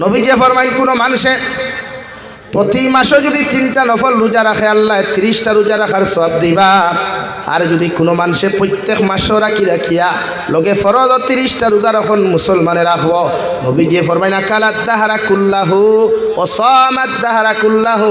নবীজে ফরমাইন কোনো মানুষে প্রতি মাসে যদি তিনটা নফল রোজা রাখে, আল্লাহ ত্রিশটা রোজা রাখার সব দিবা। আর যদি কোনো মানুষে প্রত্যেক মাসও রাখি রাখিয়া লগে ফরজ তিরিশটা রোজা রাখুন, মুসলমানে রাখব। নবীজি ফরমাইনা আকাল আদাহারা কুল্লাহু ও সম আদাহারা কুল্লাহু।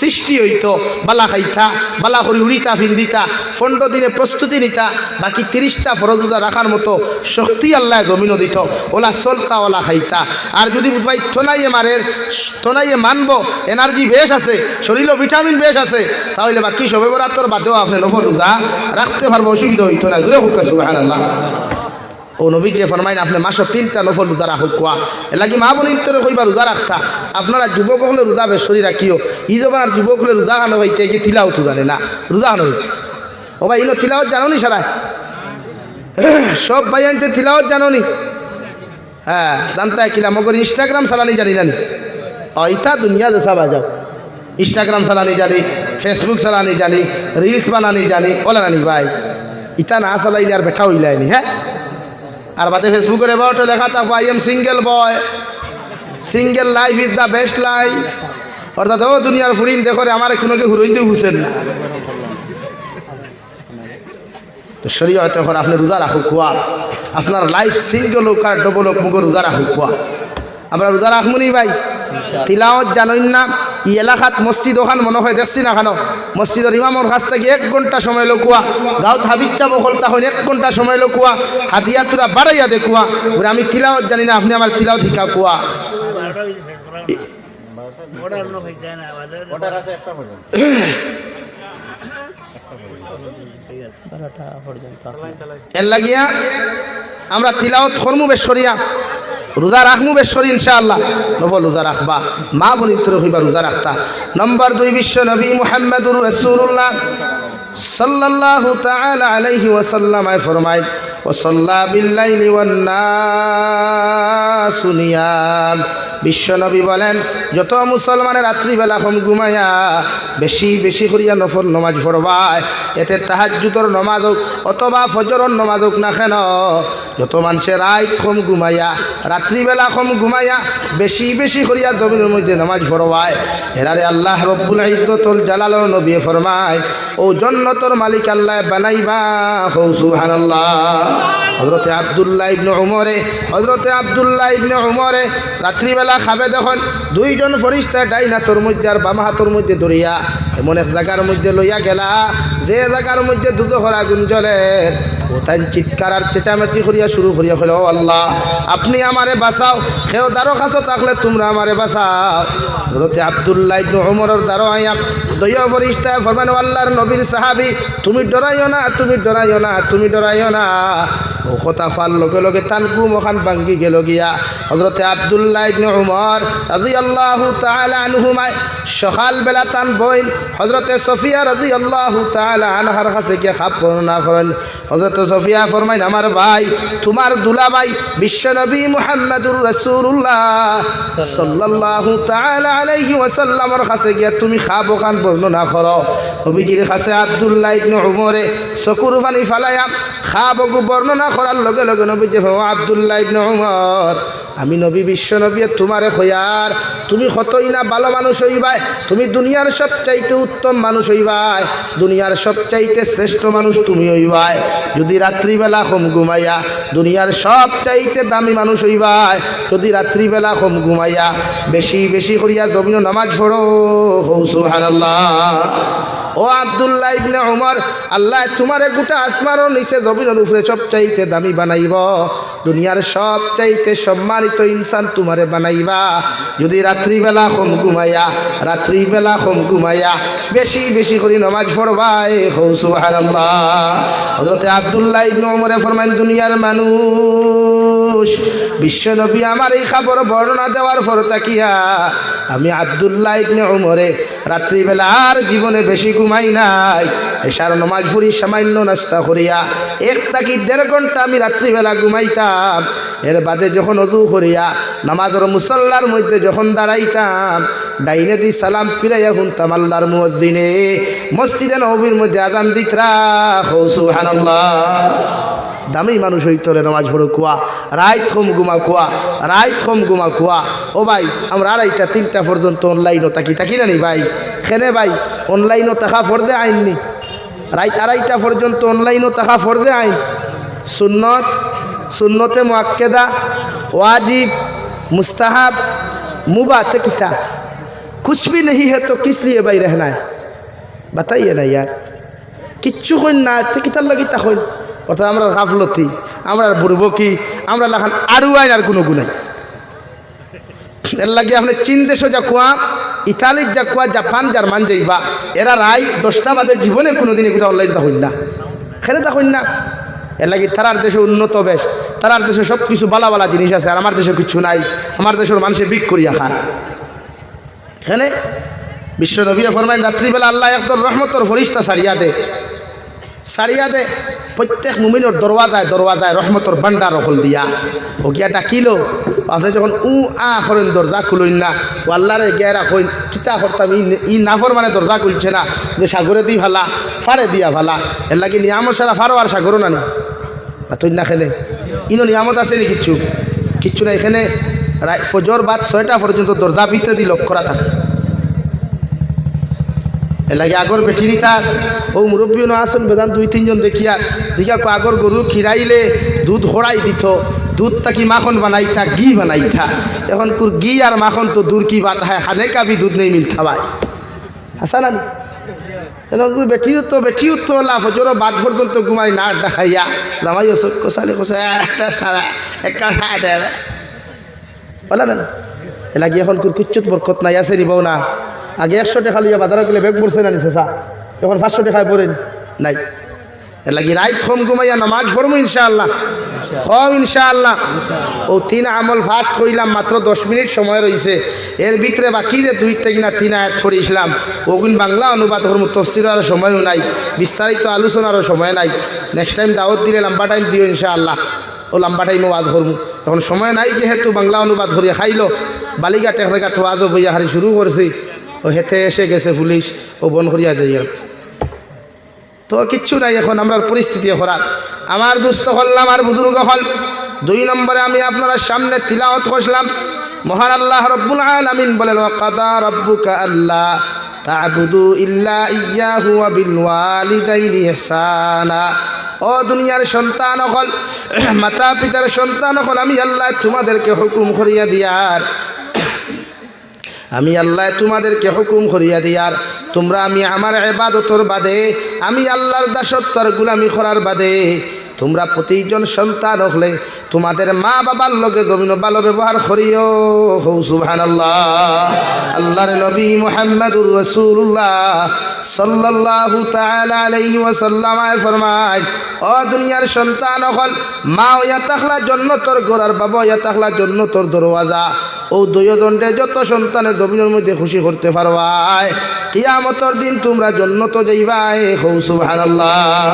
সৃষ্টি হইতো, বালা খাইতা, বালা করি উড়িতা ফিন্দিতা পনেরো দিনে প্রস্তুতি নিতা, বাকি তিরিশটা ফরজ রোজা রাখার মতো শক্তি আল্লাহ জমিনও দিত। OLA চলতা, OLA খাইতা। আর যদি ভাই থনাইয়ে মারে, থনাইয়ে মানবো এনার্জি বেশ আছে, শরীরও ভিটামিন বেশ আছে, তাহলে বাকি সবে বরাতর বাদেও আপনি নফল রোজা রাখতে পারব, অসুবিধা হইতো না। জুড়ে হুকা, সুবহানাল্লাহ। ও নবী যে ফরমাইন, আপনি মাসে তিনটা নফল রোজা রাখুক কোয়া। এলাকি মা বলি তোরে কইবা রোজা রাখতা। আপনারা যুবক হলে রোজা শরীর রাখিও। ই আর যুবক হলে রোজা খানো হইতে কি তিলাও তো জানে না, রোজা খানো হইতে। ও ভাই, ইনো তিলাওত জানো নি সারা সব ভাই আনতে তিলাওত জানো নি হ্যাঁ জানতে কিলা মগর ইনস্টাগ্রাম চালানি জানি জানি। ও ইতা দুনিয়া দেশা বাজাও ইনস্টাগ্রাম চালানি জানি, ফেসবুক চালানি জানি, রিলস বানানি জানি ওলা নানি ভাই। ইতা না চালাইলে আর বেঠা হইলাইনি হ্যাঁ? আর বাদে ফেসবুকের এবারটা লেখা থাকব I am single boy single life is the best life অর্থাৎ ও দুনিয়ার ফুরিন দেখো রে আমার কোনো কেউ হুরইন দিয়ে হুসেন না। তো শরীর এখন আপনি রোজা রাখুক কোয়া আপনার লাইফ সিঙ্গেল হোক আর ডবল হোক মুখে রোজা রাখুক কোয়া আমরা রোজা রাখমুনি ভাই? তিলাওত জানইন না? ই এলাকাত মসজিদ ওখান মনে হয় দেখছি না খানো মসজিদের ইমামর কাছ থেকে এক ঘণ্টা সময় লোকুয়া গাঁত হাবিচ্চা বকলতা হইন এক ঘণ্টা সময় লোকুয়া হাতিয়া তোরা বাড়াইয়া দেখুয়া বলে আমি তিলাওত জানি না আপনি আমার তিলাওত শিখা কুয়া এর লাগিয়া আমরা তিলাওত করমু বেশরিয়া রোজা রাখমু বেশ্বর ইনশাআল্লাহ। নবল রোজা রাখবা। মা বলি তোর হইবা রোজা রাখতা। নম্বর দুই, বিশ্ব নবী মোহাম্মদুর রসুল্লাহ সাল্লাল্লাহু তাআলা আলাইহি ওয়াসাল্লামায় আয় ফরমায় সাল্লা বিল্লাইলি ওয়ান নিয়াম। বিশ্বনবী বলেন, যত মুসলমানের রাত্রিবেলা কম ঘুমাইয়া বেশি বেশি করিয়া নফল নমাজ পড়বায়, এতে তাহাজুতর নমাজ হোক অথবা ফজরর নমাজ হোক না কেন, যত মানুষের রাত কম ঘুমাইয়া, রাত্রিবেলা কম ঘুমাইয়া বেশি বেশি করিয়া জমিনের মধ্যে নমাজ পড়বায় এরারে আল্লাহ রব্বুল ইজ্জতুল জালাল নবী ফরমায়, ও জন্নতর মালিক আল্লাহ বানাইবা, হৌ সুবহানাল্লাহ। হজরতে আবদুল্লাহ ইবনে উমরে হজরতে আবদুল্লাহ ইবনে উমরে রাত্রিবেলা খাবে যখন দুইজন ফরিস্তা ডাইনা তোর মধ্যে আর বাম হাতর মধ্যে ধরিয়া এমন এক জায়গার মধ্যে লইয়া গেলা, যে জায়গার মধ্যে দুধ হরা গুঞ্জলের ও চিৎকার আর চেঁচামেচি করিয়া শুরু করিয়া হইল আল্লাহ, আপনি আমারে বাঁচাও, সেও দ্বারো খাসো থাকলে তোমরা আমারে বাঁচাও। হজরতে আবদুল্লাহ ইবনে উমরের দ্বারো আইয়া দইয়া ফরিস্তা ফরমান আল্লাহর নবীর সাহাবি, তুমি ডরাইও না, তুমি ডরাইও না, তুমি ডরাইও না। কথা ফাল লগে লগে তান গুম ওখান ভাঙ্গি গেল গিয়া হজরতে আবদুল্লাহ উমর রাজি আল্লাহ আনহুমায় সকাল বেলা তান বইন হজরতে সফিয়া রাজি আল্লাহ আনহার কাছে গিয়ে খাপ বর্ণনা করেন হজরত সফিয়া ফরমাইন আমার ভাই তোমার দুলাভাই বিশ্বনবী মুহাম্মদুর রাসূলুল্লাহ সাল্লাল্লাহু তাআলা আলাইহি কাছে গিয়া তুমি খাপ ওখান বর্ণনা করো নবীজির কাছে আবদুল্লাহ উমরে চকুর পানি ফালাইয়া খাবগু বর্ণনা করার লগে লগে নবী যে আবদুল্লাহ ইবনে উমর, আমি নবী বিশ্ব নবী তোমারে খয়ার। তুমি কতই না ভালো মানুষ হইবাই, তুমি দুনিয়ার সবচাইতে উত্তম মানুষ হইবাই, দুনিয়ার সবচাইতে শ্রেষ্ঠ মানুষ তুমি হইবাই। যদি রাত্রিবেলা কম ঘুমাইয়া দুনিয়ার সবচাইতে দামি মানুষ হইবাই, যদি রাত্রিবেলা কম ঘুমাইয়া বেশি বেশি করিয়া জমিও নামাজ পড়ো। হৌ, সুবহানাল্লাহ। ও আবদুল্লাহ ইবনে উমর, আল্লাহ তোমার গোটা আসমানের নিচে জমিনের উপরে সবচাইতে দামি বানাইব। দুনিয়ার সবচাইতে সম্মানিত ইনসান তোমারে বানাইবা। যদি রাত্রিবেলা কম ঘুমাইয়া, রাত্রিবেলা কম ঘুমাইয়া বেশি বেশি করে নমাজ পড়বাই, হৌ সুবহানাল্লাহ। হযরতে আব্দুল্লাহ ইবনে উমরে ফরমান দুনিয়ার মানুষ মানুষ। বিশ্বনবী আমার এই খবর বর্ণনা দেওয়ার পর তাকিয়া আমি আবদুল্লাহ ইবনে উমরে রাত্রিবেলা আর জীবনে বেশি ঘুমাই নাই। এসার নমাজ ফুরি সামান্য নাস্তা করিয়া এক তাকি দেড় ঘণ্টা আমি রাত্রিবেলা ঘুমাইতাম। এর বাদে যখন অদু করিয়া নামাজের মুসল্লার মধ্যে যখন দাঁড়াইতাম, ডাইনে দি সালাম ফিরাইয়া শুনতাম আল্লাহর মুদ্দিনে মসজিদে নবীর মধ্যে আদান দিতরা হৌ সুবহানাল্লাহ। দামি মানুষ হইতরে নমাজ পড়ো কুয়া রায় থম গুমা কুয়া রায় থম গুমা কুয়া ও ভাই আমরা আড়াইটা তিনটা পর্যন্ত অনলাইনও তাকি তাকি না নি ভাই খেনে ভাই অনলাইনও তাকা ফর্দে আইননি রাইত আড়াইটা পর্যন্ত অনলাইনও তাকা ফর্দে আইন সুন্নত সুন্নতে মোয়াক্কেদা वाजिब मुस्ताहब मुबात किता कुछ भी नहीं है तो किस लिए भाई रहना है बताइए ना यार কিচ্ছু কইন না তে কিতার লাগি তা কইন অর্থাৎ আমরা গাফলতি, আমরা বুড়ব কি আমরা লাখান আরু আইন আর কোনো গুনাই এর লাগে আপনি চীন দেশও যা কুয়া, ইতালির যা কুয়া, জাপান, জার্মান যাইবা এরা রায় দশটা বাদে জীবনে কোনো দিনই কোথাও অনলাইন তা হইন না। খেলে তা হইন না। এর লাগে তারার দেশে উন্নত বেশ, তারার দেশে সব কিছু বালা বালা জিনিস আছে, আর আমার দেশে কিছু নাই, আমার দেশের মানুষে বিক করিয়া খায়। এখানে বিশ্ব নবী ফরমাইন, রাত্রিবেলা আল্লাহ একদম রহমতর ফরিস্তা সারিয়া দে। সারিয়া দে। প্রত্যেক মুমিনের দরওয়াজায় দরওয়াজায় রহমতর ভান্ডার রকল দিয়া। ও গিয়া ডাকিল আপনি যখন উ, আ করেন, দরজা খুলইন না, ও আল্লাহরে গিয়া রাখইন কিতা করতাম, ই নাফর মানে দরজা খুলছে না, যে সাগরে দি ভালা, ফাড়ে দিয়া ভালা, এর লাগে নিয়ামত সারা ফারো আর সাগরও নানি তুই না খেলে। ইনো নিয়ামত আছে নি কিচ্ছু? কিচ্ছু না এখানে ফজর বাদ ছয়টা পর্যন্ত দরজা ভিতরে দি লক্ষ্য রাখা থাকে। এর লাগে আগর বেঠিনি তার ও মুরব্বী আসুন বেদান দুই, তিনজন দেখিয়া। দেখিয়া আগর গরু খিরাইলে দুধ হড়াই দিত। দুধ তাকি মাখন বানাই থা ঘি বানাই থা এখন কুর ঘি আর মাখন তো দূর কি বাত হয় খানে কাবি দুধ নেই মিলতা ভাই। হাসা না এখন বেঠিও তো বেঠিও তো লাভ জোর বাদ পর্যন্ত ঘুমাই না আড্ডা খাইয়া। জামাই ওসব কষালে কষা একটা সারা একটা সারা বলা না এ লাগে এখন কুর কুচ্ছুত বরকত নাই, আছে নিবও না আগে একশো টাকা লিয়া বাজারে গেলে বেগ পড়ছে না নিছে, চা। এখন পাঁচশো টাকায় পড়েন নাই। লাগি রাইত কম ঘুমাইয়া নামাজ পড়ব ইনশাআল্লাহ। কম ইনশাআল্লাহ। ও তিন আমল ফাস্ট কইলাম, মাত্র দশ মিনিট সময় রয়েছে এর ভিতরে বাকি যে দুই না তিন আয়াত পড়িয়েছিলাম ওগুন বাংলা অনুবাদ করব তফসিরার সময়ও নাই, বিস্তারিত আলোচনারও সময় নাই। নেক্সট টাইম দাওয়াত দিলে লম্বা টাইম দিও ইনশাআল্লাহ। ও লম্বা টাইমও ওয়াজ করব এখন সময় নাই যেহেতু বাংলা অনুবাদ করিয়া খাইলো বালিগা টেকা তো ওয়াজও বইয়া হারি শুরু করছি। ও হেতে এসে গেছে পুলিশ, ও বন করিয়া যাই আর তো কিচ্ছু নাই এখন, আমরা পরিস্থিতি খরার আমার দুস্থ হল্লাম আর বুজুর্গ হল। দুই নম্বরে আমি আপনারা সামনে তিলাওয়াত করছিলাম। মহান আল্লাহ রব্বুল আলামিন বলেন, ওয়াকাদা রব্বুকা আল্লাহ তা'বুদু ইল্লা ইয়াহু বিল ওয়ালিদাইনি ইহসানা। ও দুনিয়ার সন্তান হল মাতা পিতার সন্তান হল আমি আল্লাহ তোমাদেরকে হুকুম করিয়া দিয়ার। আমি আল্লাহ তোমাদেরকে হুকুম করিয়া দিয়ার তোমরা আমি আমার এবাদতর বাদে, আমি আল্লাহর দাসত্বর গুলামি করার বাদে তোমরা প্রতিজন সন্তান হলে তোমাদের মা বাবার লগে গভীর ভালো ব্যবহার করিও। হৌ সুবহান আল্লাহ আল্লাহর নবী মোহাম্মদুর রসুল্লাহ আলাইহি ওয়াসাল্লামায় ফরমায়, ও দুনিয়ার সন্তান হল, মা ইয়া তাখলা জন্নতর গোরার বাবা ইয়া তাখলা তোর দরওয়াজা। ও দণ্ডে যত সন্তানের জমিনের মধ্যে খুশি করতে পারবাই কিয়ামতর দিন তোমরা জন্নত যাইবাই হৌ, সুবহানাল্লাহ।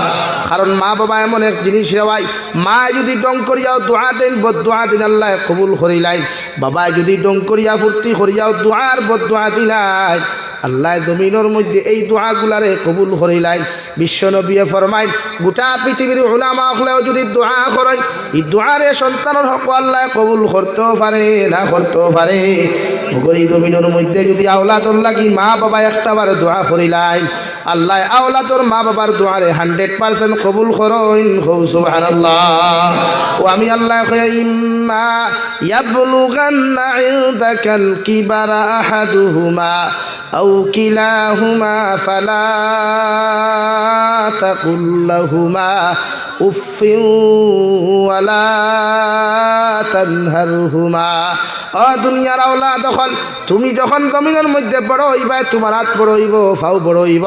কারণ মা বাবা এমন এক জিনিস রেওয়াই মা যদি ডং করিয়াও দোয়া দেন বদোয়া দিন আল্লাহ কবুল করিলাই বাবা যদি ডং করিয়া ফুর্তি করিয়াও দোয়ার বদোয়া দিলাই আল্লাহ জমিনের মধ্যে এই দোয়াগুলারে কবুল করিলাই বিশ্ব নবীয়ে ফরমাইন, গোটা পৃথিবীর ওলামা হলেও যদি দোয়া করেন, এই দোয়ারে সন্তানের হক আল্লাহ কবুল করতেও পারে, না করতেও পারে। গরি জমিনের মধ্যে যদি আওলাদর লাগি মা বাবা একটা বার দোয়া করিলাই আল্লাহ আওলাদর মা বাবার দোয়ারে হান্ড্রেড পার্সেন্ট কবুল করইন হৌ সুবহানাল্লাহ ও আমি আল্লাহ কই ইম্মা ইয়াবলুগান্না ইনদাকাল কিবারা আহাদুহুমা أو كلاهما فلا تقل لهما أف ولا تنهرهما ও দুনিয়ার আওলা দখল তুমি যখন জমিনের মধ্যে বড় হইবা তোমার হাত বড় হইব ফাও বড় হইব।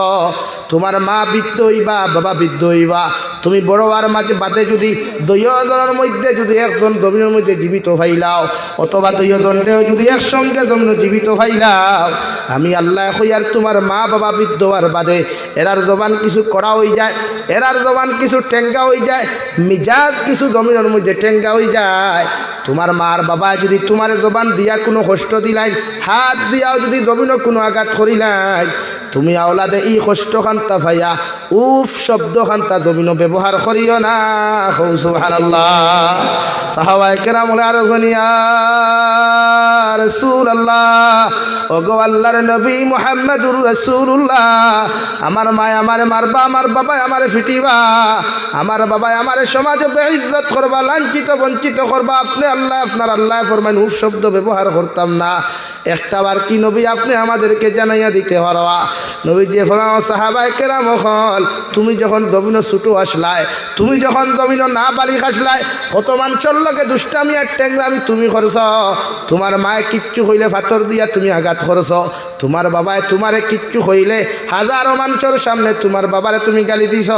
তোমার মা বৃদ্ধ হইবা, বাবা বৃদ্ধ হইবা, তুমি বড় আর মাঝে বাদে যদি দুইজনের মধ্যে যদি একজন জমিনের মধ্যে জীবিত হইলাও, অথবা দুইজনেও যদি একসঙ্গে জমিন জীবিত হইলাও, আমি আল্লাহ হইয়ার তোমার মা, বাবা বৃদ্ধ আর বাদে এরার জবান কিছু করা হয়ে যায়, এরার জবান কিছু টেঙ্গা হয়ে যায়, মিজাজ কিছু জমিনের মধ্যে টেঙ্গা হয়ে যায়। তোমার মার বাবা যদি তোমার জবান দিয়া কোনো কষ্ট দিলাই, হাত দিয়াও যদি জমিনও কোনো আঘাত করিলাই তুমি আওলাদে ই কষ্ট খান্তা ভাইয়া, উফ শব্দ খান্তা, জমিনও ব্যবহার করিও না। হৌ সুবহানাল্লাহ। সাহাবাই কেরাম হলে আরও গনিয়া রসুল আল্লাহ ওগো আল্লাহর নবী মুহাম্মদুর রসুল্লাহ আমার মায় আমারে মারবা, আমার বাবাই আমারে ফিটিবা, আমার বাবাই আমারে সমাজে বেইজ্জত করবা, লাঞ্ছিত, বঞ্চিত করবা, আপনি আল্লাহ, আপনার আল্লাহ ফরমান উফ শব্দ ব্যবহার করতাম না। একটা বার কি নবী আপনি আমাদেরকে জানাইয়া দিতে পারবা? নবী যে সাহাবাই কেরাম হল তুমি যখন জমিন ছুটো আসলাই, তুমি যখন জমিন না বালিক আসলাই, কত মানুষের লগে দুষ্টামি আর টেংরামি তুমি করছ? তোমার মায়ে কিচ্ছু হইলে ফাতর দিয়া তুমি আঘাত করছ। তোমার বাবায় তোমারে কিচ্ছু হইলে হাজারো মানুষের সামনে তোমার বাবারে তুমি গালি দিছ।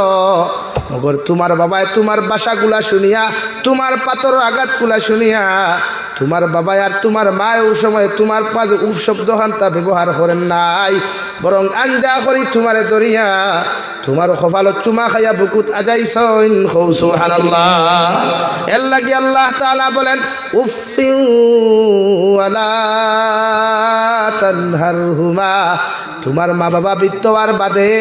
মগর তোমার বাবায় তোমার বাসাগুলা শুনিয়া, তোমার পাতর আঘাতগুলা শুনিয়া তোমার বাবা আর তোমার মায় ও সময় তোমার পাশে উপ শব্দ তা ব্যবহার করেন নাই। বরং আঞ্জা করি তোমারে দরিয়া তোমার কপালত চুমা খাইয়া বুকুত সুবহানাল্লাহ। এর লাগি আল্লাহ তাআলা বলেন উফিউ ওয়ালা তানহারহুমা। তোমার মা বাবা বিত্তবার বাদে,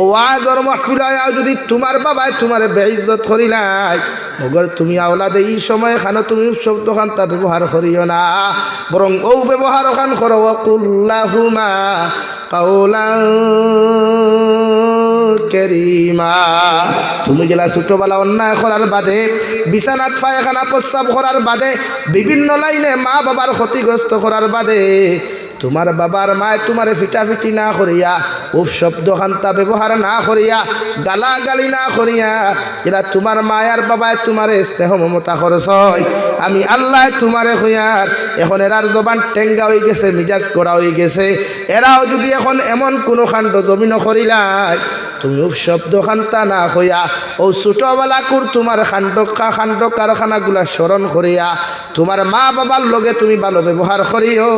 ও আদর মাহফিল যদি তোমার বাবায় তোমার বেইজ্জত করিলাই মগর তুমি আওলাদে এই সময় খানো তুমি শব্দ খান তা ব্যবহার করিও না। বরং ও ব্যবহার খান করো কুল্লাহুমা কাউলা তুমি গেলা ছোটবেলা অন্যায় করার বাদে, বিছানাত পায়খানা প্রস্রাব করার বাদে, বিভিন্ন লাইনে মা বাবার ক্ষতিগ্রস্ত করার বাদে তোমার বাবার মায় তোমার ফিটাফিটি না করিয়া উপ শব্দ খান্তা ব্যবহার না করিয়া গালা গালি না করিয়া, এরা তোমার মায়ার বাবায় তোমারে স্নেহ মমতা খরচ হয় আমি আল্লাহ তোমারে হইয়ার এখন এরার জবান টেঙ্গা হয়ে গেছে, মিজাজ করা হয়ে গেছে। এরাও যদি এখন এমন কোনো খান্ড জমিন করিলাই তুমি শব্দ খান্তা না হইয়া ও ছোটবেলা কুর তোমার খান্ডকা খান্ড কারখানাগুলা স্মরণ করিয়া তোমার মা বাবার লগে তুমি ভালো ব্যবহার করিও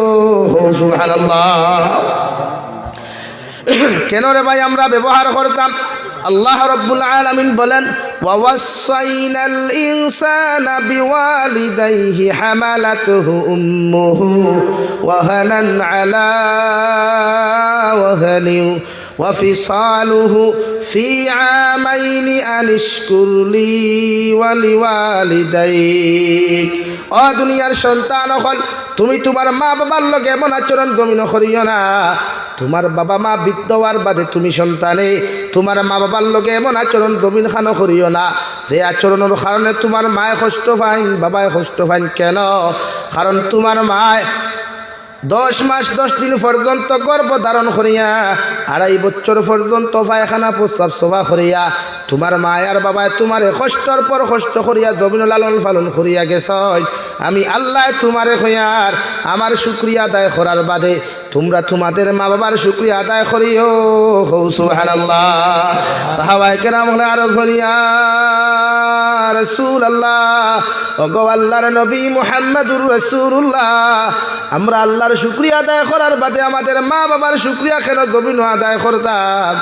সুবহানাল্লাহ কেন রে ভাই আমরা ব্যবহার করতাম আল্লাহ রব্বুল আলমিন বলেন ووصينا الإنسان بوالديه حملته أمه وهنا على وهن وفصاله في عامين أن اشكر لي ولوالديك ও দুনিয়ার সন্তান হল তুমি তোমার মা বাবার লগে এমন আচরণ জমিন করিও না তোমার বাবা মা বিদ্যবার বাদে তুমি সন্তানে তোমার মা বাবার লগে এমন আচরণ জমিন খানো করিও না যে আচরণের কারণে তোমার মায় কষ্ট পাইন বাবায় কষ্ট পাইন কেন কারণ তোমার মায় দশ মাস দশ দিন পর্যন্ত গর্ভ ধারণ করিয়া, আড়াই বছর পর্যন্ত পায়খানা প্রস্রাব সভা করিয়া, তোমার মায়ার বাবায় তোমারে কষ্টর পর কষ্ট করিয়া জমিন লালন পালন করিয়া গেছ আমি আল্লাহ তোমারে হইয়ার আমার শুক্রিয়া আদায় করার বাদে তোমরা তোমাদের মা বাবার শুক্রিয়া আদায় করিও। হৌ সুবহানাল্লাহ। সাহাবাই কেরাম হলে আরও ধনিয়া। রসুল আল্লাহ অগো আল্লাহর নবী মুহাম্মদুর রসুল্লাহ আমরা আল্লাহর শুক্রিয়া আদায় করার বাদে আমাদের মা বাবার শুক্রিয়া কেন গভীর আদায় করতাম?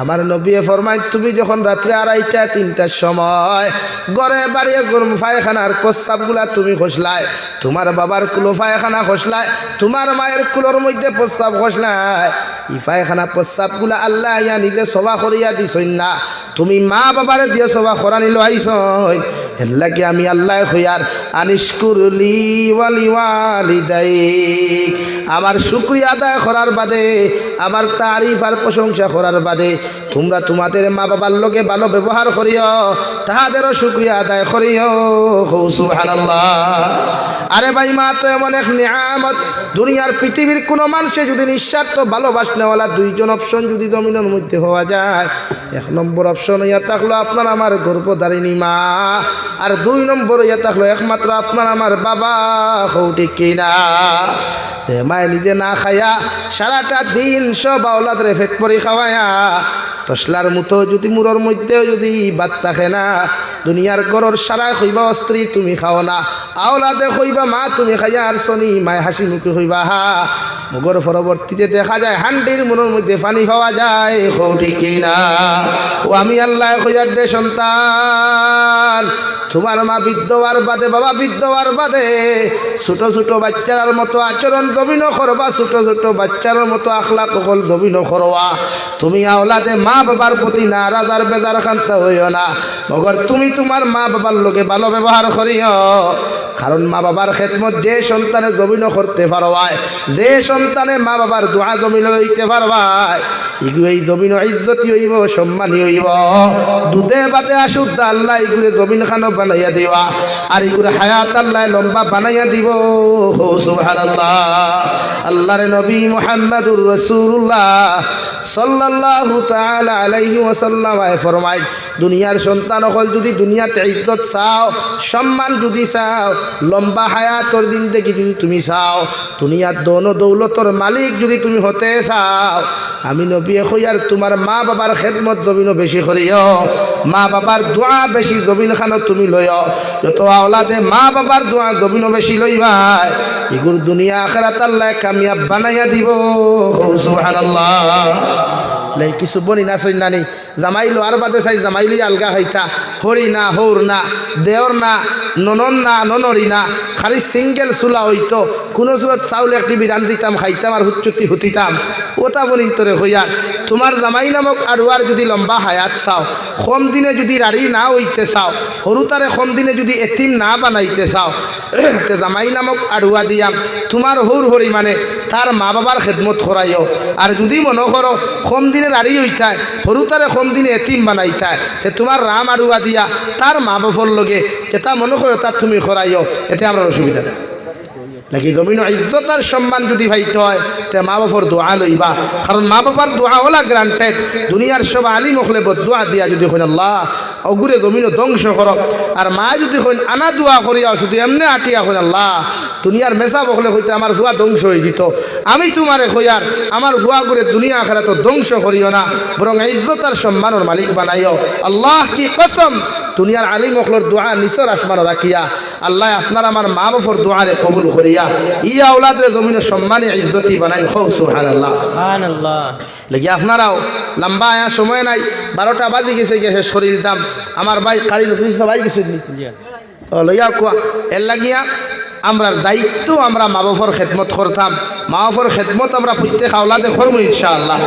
আমার নবী ফরমাই তুমি যখন রাত্রে আড়াইটা, তিনটার সময় গড়ে বাড়িয়ে গরম পায়খানার প্রস্রাবগুলা তুমি খসলায় তোমার বাবার কুলো পায়খানা খসলায় তোমার মায়ের কুলোর মধ্যে প্রস্রাব খসলায় ই পায়খানা প্রস্রাবগুলা আল্লাহ ইয়া নিজে সভা করিয়া দিছই না। তুমি মা বাবারে দিয়ে করা নিল আইস এর লাগে আমি আল্লাহ হইয়ার আনিসকুরলি ওয়ালি ওয়ালিদাই আমার শুক্রিয়া আদায় করার বাদে, আমার তারিফ আর প্রশংসা করার বাদে, তোমরা তোমাদের মা বাবার লোকে ভালো ব্যবহার করিও, তাহাদেরও শুক্রিয়া আদায় করিও। সুবহানাল্লাহ। আরে ভাই মা, তো এমন এক নিয়ামত, দুনিয়ার পৃথিবীর কোনো মানুষে যদি নিঃস্বার্থ ভালোবাসনেওয়ালা দুইজন অপশন যদি জমিনের মধ্যে হওয়া যায় এক নম্বর অপশন ইয়া থাকল আপনার আমার গর্ভধারিণী মা। আর দুই নম্বর, ইয়া থাকল একমাত্র আপনার আমার বাবা হৌটি কিনা? মায় নিজে না খায়া সারাটা দিন সব আওলাদরে ফেট পরি খাওয়ায়া, তসলার মতো যদি মুরর মধ্যেও যদি বাদ থাকে না, দুনিয়ার গরর সারা হইবা স্ত্রী তুমি খাও না, আওলাদে হইবা মা তুমি খাইয়া আর শনি মায় হাসি মুখে হইবা হা মগর পরবর্তীতে দেখা যায়, হান্ডির মনের মধ্যে পানি পাওয়া যায় হৌটি কিনা? ও আমি আল্লাহ হইয়ার দে সন্তান। তোমার মা বিদ্যবার বাদে, বাবা বিদ্যবার বাদে, ছোট ছোট বাচ্চার মতো আচরণ জমিন করবা, ছোট ছোট বাচ্চার মতো আখলা কখল জমিন করবা। তুমি আওলাদে মা বাবার প্রতি নারাজ আর বেজার খান্তা হইও না। মগর তুমি তোমার মা বাবার লোকে ভালো ব্যবহার করিও। কারণ মা বাবার খেদমত যে সন্তানে জমিন করতে পারবায়, যে সন্তানে মা বাবার দোয়া জমিন লইতে পারবায় ইগুলো এই জমিন ইজ্জতি হইব, সম্মানী হইব। দুধে বাদে আসুদ আল্লাহ ইগুলো জমিন খানো বানাইয়া দিবা, আর ইগুলো হায়াত আল্লাহ লম্বা বানাইয়া দিব। সুবহানাল্লাহ। আল্লাহর নবী মুহাম্মদুর রাসূলুল্লাহ সাল্লাল্লাহু তাআলা আলাইহি ওয়াসাল্লাম ফরমায় দুনিয়ার সন্তান হল যদি দুনিয়াতে ইজ্জত চাও, সম্মান যদি চাও, লম্বা হায়াতর দিন দেখি যদি তুমি চাও দুনিয়ার দৌন দৌলতর মালিক যদি তুমি হতে চাও, আমি নবী হইয়ার তোমার মা বাবার খেদমত জমিন বেশি করিও মা বাবার দোয়া বেশি জমিন খানো তুমি লইও যত আওলাদে মা বাবার দোয়া জমিন বেশি লইবাই এগুর দুনিয়া আখেরাত আল্লাহ কামিয়াব বানাইয়া দিব। সুবহানাল্লাহ। লাই, কিছু বনি না সই নানি জামাইলো আর বাদে চাই জামাইলি আলগা হইতা। হরি না, হৌর না, দেওর না, ননন না, ননরি না, খালি সিঙ্গেল চুলা হইতো। কোনো চুলত চাউল একটি বিধান দিতাম, খাইতাম আর হুচ্চুতি হুতিতাম। ওটা বলিন তোরে হইয়া তোমার জামাই নামক আড়ুয়ার যদি লম্বা হায়াত চাও কম দিনে যদি রাড়ি না হইতে চাও সরু তারে কম দিনে যদি এতিম না বানাইতে চাও, তে জামাই নামক আড়ুয়া দিয়াম তোমার হৌর হরি মানে তার মা বাবার খেদমত করাইও আর যদি মনে করো কম দিনে রাড়ি হইতায় সরু তারে কম দিনে এতিম বানাইতায় তে তোমার রাম আড়ুয়া দিয়া তার মা বাপর লগে যেটা মনে করো তার তুমি খরাইও এতে আমরা অসুবিধা নেই। নাকি জমিন ইজ্জতার সম্মান যদি ভাইতে হয়, তে মা বাবার দোয়া লইবা। কারণ মা বাবার দোয়া হলা গ্রান্টেড দুনিয়ার সব আলী মখলে দোয়া দিয়া যদি হইন আল্লাহ অগুরে জমিন ধ্বংস কর আর মা যদি হইন আনা দোয়া করিয়া শুধু এমনি আটিয়া হইন আল্লাহ দুনিয়ার মেসা বকলে হইতে আমার ভুয়া ধ্বংস হয়ে যেত আমি তোমারে হইয়ার আমার ভুয়া করে দুনিয়া আখেরা তো ধ্বংস করিও না বরং ইজ্জত আর সম্মানের মালিক বানাইও। আল্লাহ কি কসম দুনিয়ার আলিম অখলর দোয়া নিচর আসমান রাখিয়া আল্লাহ আপনার আমার মা বাপর দোয়ারে কবুল করিয়া ই আউলাদের জমিনে সম্মানে ইজ্জতি বানাই খুব সুহান আল্লাহ সুবহানাল্লাহ। লেগে আপনারাও লম্বা আয়া সময় নাই বারোটা বাজি গেছে গিয়ে শেষ করে দিতাম আমার ভাই কালি নতুন সবাই গেছে জি। ও লইয়া কোয়া এর লাগিয়া আমরা দায়িত্ব আমরা মা বাপর খেদমত করতাম। মা বাপর খেদমত আমরা প্রত্যেক আওলাদে করব ইনশাআল্লাহ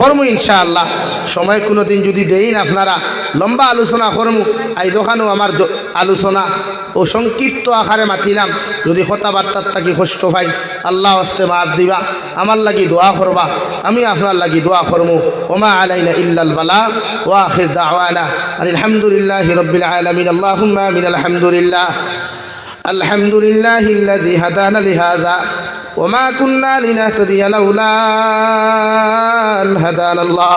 করব ইনশাআল্লাহ। সময় কোনো দিন যদি দেইন আপনারা লম্বা আলোচনা করব আই দোকানও আমার আলোচনা ও সংক্ষিপ্ত আকারে মাতিলাম। যদি কথাবার্তার থাকি কষ্ট ভাই আল্লাহ হস্তে বাদ দিবা, আমার লাগি দোয়া করবা, আমি আপনার লাগি দোয়া করমু। ওমা আলাইনা ইল্লাল বালা ও আখির দাওয়ানা। আলহামদুলিল্লাহ রবিল আলমিন। আল্লাহ আমিন। আলহামদুলিল্লাহ। الحمد لله الذي هدانا لهذا وما كنا لنهتدي لولا أن هدانا الله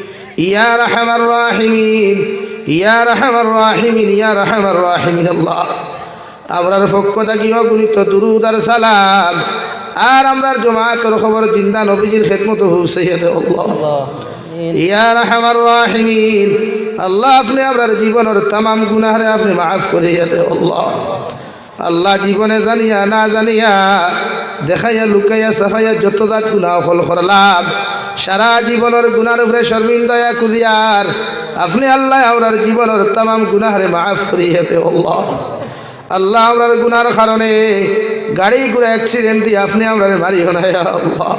ইয়া রাহমার রাহিমিন ইয়া রাহমার রাহিমিন ইয়া রাহমার রাহিমিন আল্লাহ। আমরার পক্ষ থাকি অগণিত দুরুদ আর সালাম। আর আমরার জমাতের খবর জিন্দা নবীজির খেদমত হুসাইয়া আল্লাহ। ইয়া রাহমার রাহিমিন আল্লাহ আপনি আমরার জীবনের তাম গুনাহরে আপনি মাফ করিয়া দে আল্লাহ। আল্লাহ জীবনে জানিয়া না জানিয়া দেখাইয়া লুকাইয়া সাফাইয়া যত দাঁত গুনাহ ফল করলাম সারা জীবনের গুনার উপরে শর্মিন্দয়া কুদিয়ার আপনি আল্লাহ আমরার জীবনের তামাম গুনাহরে মাফ করিয়ে দে আল্লাহ। আল্লাহ আমরার গুনার কারণে গাড়ি ঘুরে অ্যাক্সিডেন্ট দিয়ে আপনি আমরার মারিও না আল্লাহ।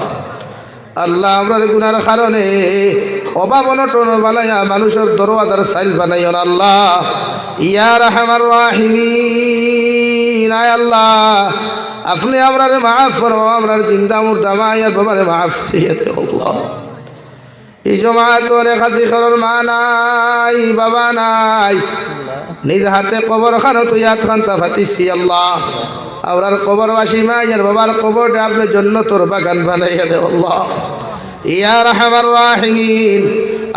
আল্লাহ আমরার গুনার কারণে অভাব অনটন বানাইয়া মানুষের দরওয়াজার সাইল বানাইও না, আল্লাহ। ইয়া রাহিমিন, আয় আল্লাহ। আপনি আমরারে মাফ করো, আমরার চিন্তা মুর্দা মায়ের বাবারে মাফ দিয়ে দে এই জমাত অনেক হাসি খরর মা নাই, বাবা নাই। নিজ হাতে কবর খানো তুই হাত খান্তা ফাতিসি আল্লাহ। আপনার কবরবাসী মা ইয়ার বাবার কবরটা আপনার জন্য তোর বাগান বানাইয়া দে আল্লাহ। ইয়া রহমান রাহিমিন,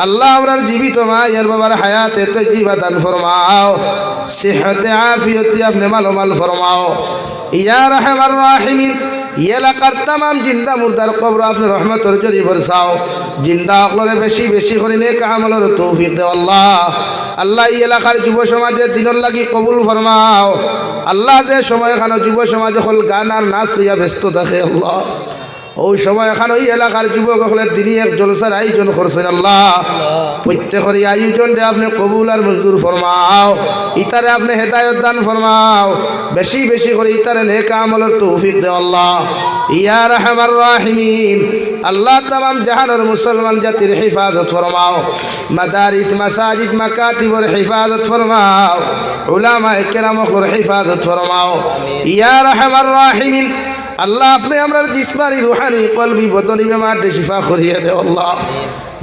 আল্লাহ আমরার জীবিত মা ইয়ার বাবার হায়াতে তো জীবাদান ফরমাও, সেহতে আফিয়তি আপনি মালোমাল ফরমাও। ইয়া রহমান রাহিমিন এলাকার তাম জিন্দা মুর্দার কবর, আপনি রহমতর জরি বরসাও। জিন্দা অকলরে বেশি বেশি করে নে কামলর তৌফিক দে আল্লাহ। আল্লাহ এই এলাকার যুব সমাজের দিনের লাগি কবুল ফরমাও। আল্লাহ যে সময় খানো যুব সমাজ হল গান আর নাচ লইয়া ব্যস্ত থাকে আল্লাহ। ওই সময় এখন ওই এলাকার যুবক হলে তিনি এক জলসার আয়োজন করছেন, আল্লাহ। প্রত্যেকের আয়োজনটা আপনি কবুল আর মঞ্জুর ফরমাও, ইতারে আপনি হেদায়ত দান ফরমাও, বেশি বেশি করে ইতারে নেকা আমলের তৌফিক দে আল্লাহ। ইয়া রহমার রাহিমিন, আল্লাহ তাম জাহানের মুসলমান জাতির হিফাজত ফরমাও, মাদারিস, মাসাজিদ, মাকাতিবর হিফাজত ফরমাও উলামা কেরামকর হেফাজত ফরমাও। ইয়া রহমার রাহিমিন আল্লাহ আপনি আমরা জিসমানি রুহানি কলবি বদনি বেমার শিফা করিয়ে দে আল্লাহ।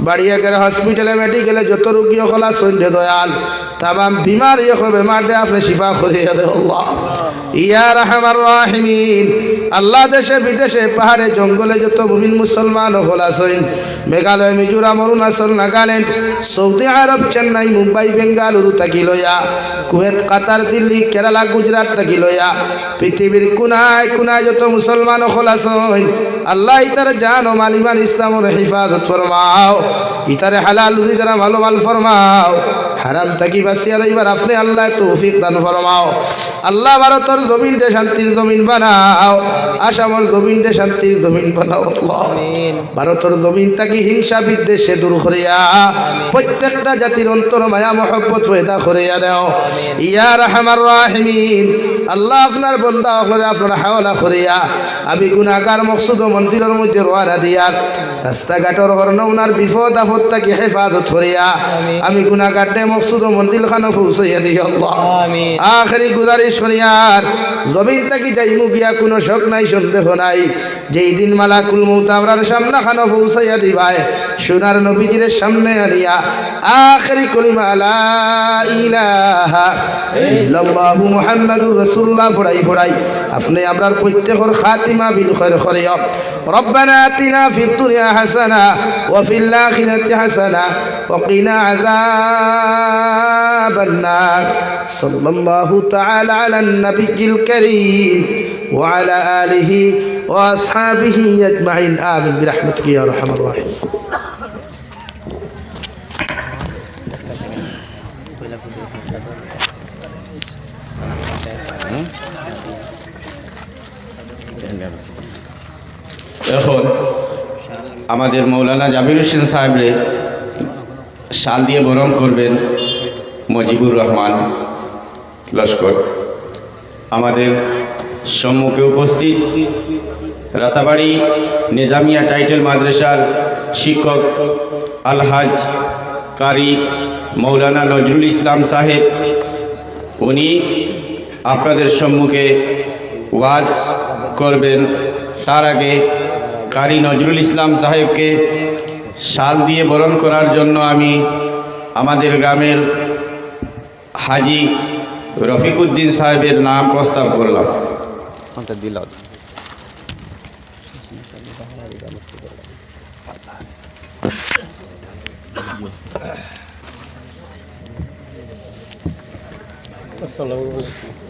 বাড়িয়ে গেলে হসপিটালে মেডিকেলে যত রুগী হলা সৈন্য দয়াল, তামাম বিমার ইয়ে বেমারটে আপনি শিফা দে আল্লাহ। ইয়া রাহিমিন। আল্লাহ দেশে, বিদেশে, পাহাড়ে, জঙ্গলে যত মুমিন মুসলমান হলা সৈন মেঘালয়, মিজোরাম, অরুণাচল, নাগাল্যান্ড, সৌদি আরব, চেন্নাই, মুম্বাই, বেঙ্গালুরু তাকি লয়া কুয়েত, কাতার, দিল্লি, কেরালা, গুজরাট তাকি লয়া পৃথিবীর কোনায় কোনায় যত মুসলমান খোলাসই আল্লাহ ইতার জান মালিমান ইসলামের হিফাজত ফরমাও। ইতারে হালাল রুজি দ্বারা ভালো মাল ফরমাও হারাম থাকি বাসিয়া রইবার আপনি আল্লাহ তৌফিক দান ফরমাও। আল্লাহ ভারতের জমিনটে শান্তির জমিন বানাও। আসামের জমিনটে শান্তির জমিন বানাও আল্লাহ। ভারতের জমিন থাকি হিংসা বিদ্বেষে দূর করিয়া। প্রত্যেকটা জাতির অন্তর মায়া মহব্বত পয়দা করিয়া দেও। ইয়া রহমার রাহিমিন। আল্লাহ আপনার বন্দা হলে আপনার হাওলা করিয়া। আমি গুণাগার মকসুদ ও মন্দিরের মধ্যে রোয়ানা দিয়ার রাস্তাঘাটর হর্ণ উনার বিপদ আপদ তাকে হেফাজত করিয়া। আমি গুণাগারটে মকসুদ মন্দির খান পৌঁছাইয়া দিই আল্লাহ। আখেরি গুজারিশ করিয়ার জমিন তাকি যাইমু গিয়া কোনো শখ নাই সন্দেহ নাই। যেই দিন মালাকুল মৌত আমরার সামনা খানো পৌঁছাইয়া দিবাই সোনার নবীজির সামনে আনিয়া আখেরি কলিমা লা ইলাহা ইল্লাল্লাহু মুহাম্মাদুর রাসূলুল্লাহ ফড়াই ফড়াই আপনি আমরার প্রত্যেকর খাতিমা বিল খৈর খরিয়া ربنا آتنا في الدنيا حسنة وفي الآخرة حسنة وقنا عذاب النار صلى الله تعالى على النبي الكريم وعلى آله وأصحابه أجمعين آمين برحمتك يا أرحم الراحمين এখন আমাদের মৌলানা জাবির হোসেন সাহেবরে শাল দিয়ে বরণ করবেন মজিবুর রহমান লস্কর আমাদের সম্মুখে উপস্থিত রাতাবাড়ি নিজামিয়া টাইটেল মাদ্রাসার শিক্ষক আলহাজ কারি মৌলানা নজরুল ইসলাম সাহেব। উনি আপনাদের সম্মুখে ওয়াজ করবেন। তার আগে কারি নজরুল ইসলাম সাহেবকে শাল দিয়ে বরণ করার জন্য আমি আমাদের গ্রামের হাজি রফিকুদ্দিন সাহেবের নাম প্রস্তাব করলাম। আসসালামু আলাইকুম।